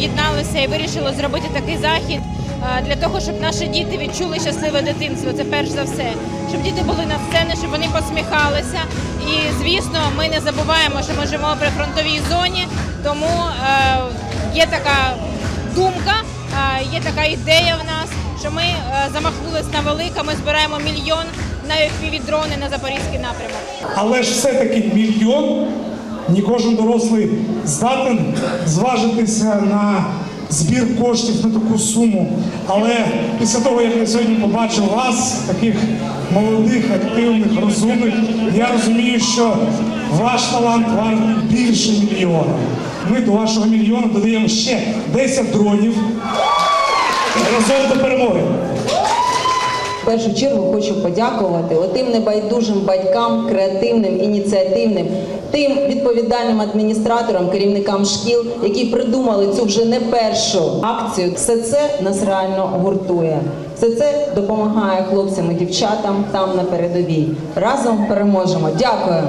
об'єдналося і вирішили зробити такий захід е, для того, щоб наші діти відчули щасливе дитинство. Це перш за все, щоб діти були на сцені, щоб вони посміхалися. І звісно, ми не забуваємо, що ми живемо при фронтовій зоні, тому е, є така думка, е, є така ідея в нас, що ми замахнулися на велика. Ми збираємо мільйон навіть півдрони на запорізький напрямок. Але ж все таки мільйон не кожен дорослий здатен зважитися на збір коштів на таку суму. Але після того, як я сьогодні побачив вас, таких молодих, активних, розумних, я розумію, що ваш талант вартий більше мільйона. Ми до вашого мільйона додаємо ще 10 дронів разом до перемоги. Першу чергу хочу подякувати отим небайдужим батькам, креативним, ініціативним, тим відповідальним адміністраторам, керівникам шкіл, які придумали цю вже не першу акцію. Все це нас реально гуртує. Все це допомагає хлопцям і дівчатам там на передовій. Разом переможемо. Дякую.